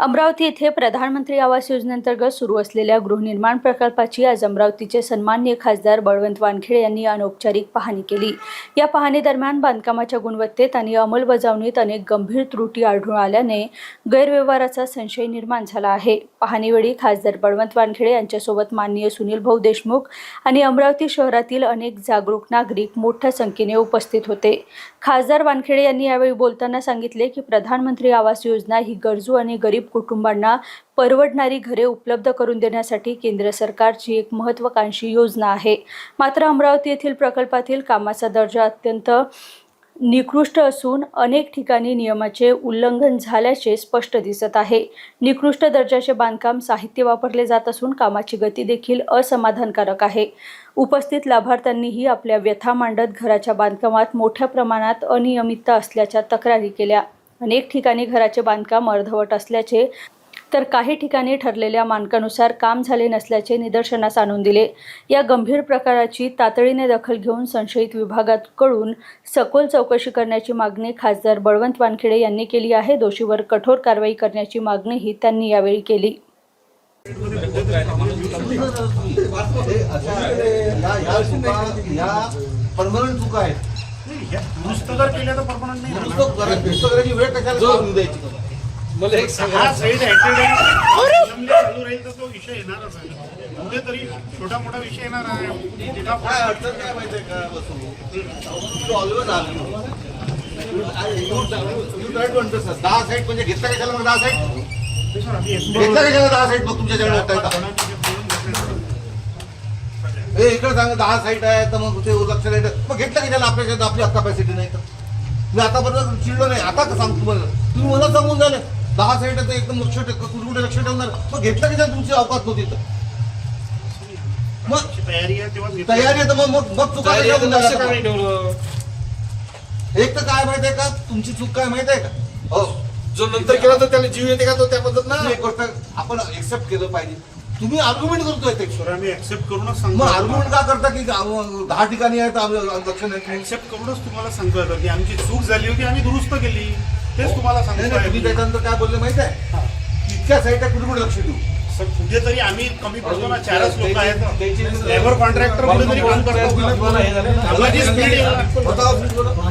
अमरावती येथे प्रधानमंत्री आवास योजनेअंतर्गत सुरू असलेल्या गृहनिर्माण प्रकल्पाची आज अमरावतीचे सन्माननीय खासदार बळवंत वानखेडे यांनी अनौपचारिक पाहणी केली. या पाहणीदरम्यान बांधकामाच्या गुणवत्तेत आणि अंमलबजावणीत अनेक गंभीर त्रुटी आढळून आल्याने गैरव्यवहाराचा संशय निर्माण झाला आहे. पाहणीवेळी खासदार बळवंत वानखेडे यांच्यासोबत माननीय सुनील भाऊ देशमुख आणि अमरावती शहरातील अनेक जागरूक नागरिक मोठ्या संख्येने उपस्थित होते. खासदार वानखेडे यांनी यावेळी बोलताना सांगितले की प्रधानमंत्री आवास योजना ही गरजू आणि गरीब कुटुंबांना परवडणारी घरे उपलब्ध करून देण्यासाठी केंद्र सरकारची एक महत्त्वाकांक्षी योजना आहे. मात्र अमरावती येथील प्रकल्पातील कामाचा दर्जा अत्यंत निकृष्ट असून अनेक ठिकाणी नियमाचे उल्लंघन झाल्याचे स्पष्ट दिसत आहे. निकृष्ट दर्जाचे बांधकाम साहित्य वापरले जात असून कामाची गती देखील असमाधानकारक आहे. उपस्थित लाभार्थ्यांनीही आपल्या व्यथा मांडत घराच्या बांधकामात मोठ्या प्रमाणात अनियमितता असल्याच्या तक्रारी केल्या. अनेक ठिकाणी घराचे बांधकाम अर्धवट असल्याचे तर काही ठिकाणी ठरलेल्या मानकानुसार काम झाले नसल्याचे निदर्शनास आणून दिले. या गंभीर प्रकाराची तातडीने दखल घेऊन संशयित विभागाकडून सखोल चौकशी करण्याची मागणी खासदार बळवंत वानखेडे यांनी केली आहे. दोषीवर कठोर कारवाई करण्याची मागणीही त्यांनी यावेळी केली. परमनंट चुका या दुरुस्त जर केलं तर परमनंट नाही दुरुस्त करा- दुरुस्त करायची वेळ कशाला लावून द्यायची मला एक सांगा. हा साईड ऍक्सिडेंट चालू राहील तर तो विषय येणारच आहे. छोटा मोठा विषय येणार आहे. तिथं काय अडचण काय माहितीये का वसू? ऑलवेज आर्ग्यू दहा साईट म्हणजे घेतला कशाला मग दहा साईट घेतला कशाला दहा साईट मग तुमच्याकडे होत हे इकडे सांगा दहा साईट आहे तर मग ते लक्ष नाही. मग घेतलं कशाला आपल्याच्यात आपली कॅपॅसिटी नाही तर? मी आतापर्यंत चिडलो नाही आता का सांगतो तुम्हाला? तुम्ही मला सांगून झाले. दहा साईट आहे तर एकदम लक्ष ठेव कुठे कुठे लक्ष ठेवणार? मग घेतलं कशाला तुमची अवकात नव्हती तर? मग तयारी आहे तेव्हा घेतलं. तयारी आहे तर मग मग मग चुका आहे का एक तर काय माहितीये का? तुमची चूक काय माहितीये का? हो. जो नंतर केला तर त्याला जीव येते का तो त्या पद्धत ना एक गोष्ट आपण एक्सेप्ट केलं पाहिजे. तुम्ही आर्ग्युमेंट करतोय ते. सर आम्ही ऍक्सेप्ट करूनच मग सांगतो आर्ग्युमेंट का करता की गाव- दहा ठिकाणी आहे तर आम्ही लक्ष नाही? ऍक्सेप्ट करूनच तुम्हाला सांगतो आता की आमची चूक झाली होती आम्ही दुरुस्त केली. तेच तुम्हाला नाही नाही, तुम्ही त्याच्यानंतर काय बोलले माहिती आहे? इतक्या साईट आहे कुठे कुठे लक्ष देऊ? सर कुठेतरी आम्ही कमी पडतो ना चारच लोक आहेत. लेबर कॉन्ट्रॅक्टर कुठेतरी काम करतो. तुम्हाला हे ना. बोला.